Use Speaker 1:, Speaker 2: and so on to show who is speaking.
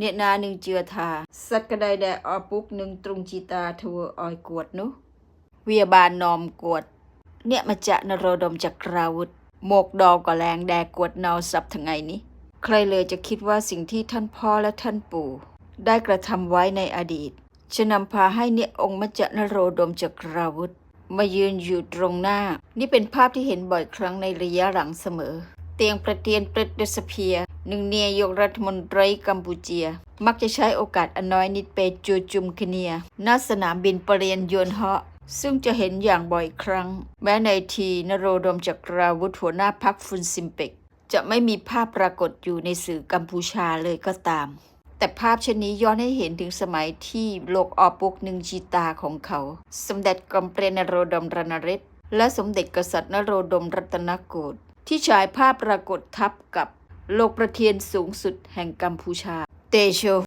Speaker 1: អ្នកណានឹងជឿថាសត្វក្តីដែលអពុកនឹងទ្រង់ជីតាធ្វើឲ្យគាត់នោះ វាបាននាំគាត់ អ្នកមកចាក់នរោត្តមចក្រាវុធមកដល់កលែងដែលគាត់នៅសប្ថ្ងៃនេះ ใครเลยจะคิดว่าสิ่งที่ท่านพ่อและท่านปู่ ได้กระทำไว้ในอดีต จะนำพาให้เนี่ยองค์มจนโรดมจักราวุธ มายืนอยู่ตรงหน้า นี่เป็นภาพที่เห็นบ่อยครั้งในระยะหลังเสมอ เตียงประเตียนเปรตเดสเพีย หนึ่งเนียยกรัฐมนตรีกัมพูเจีย มักจะใช้โอกาสอันน้อยนิดไปจูจุมคเนียณสนามบินปเรียนยนเหาะซึ่งจะเห็นอย่างบ่อยครั้ง แม้ในทีนโรดมจักราวุธหัวหน้าพักฟุนซิมเปก จะไม่มีภาพปรากฏอยู่ในสื่อกัมพูชาเลยก็ตาม แต่ภาพเช่นนี้ย้อนให้เห็นถึงสมัยที่โลกออปุกหนึ่งจีตาของเขา สมเด็จกรมเปรนโรดมรณฤทธิ์และสมเด็จกษัตริย์นโรดมรัตนโกศที่ฉายภาพปรากฏทับกับ โลกประเทียนสูงสุดแห่งกัมพูชา เตโช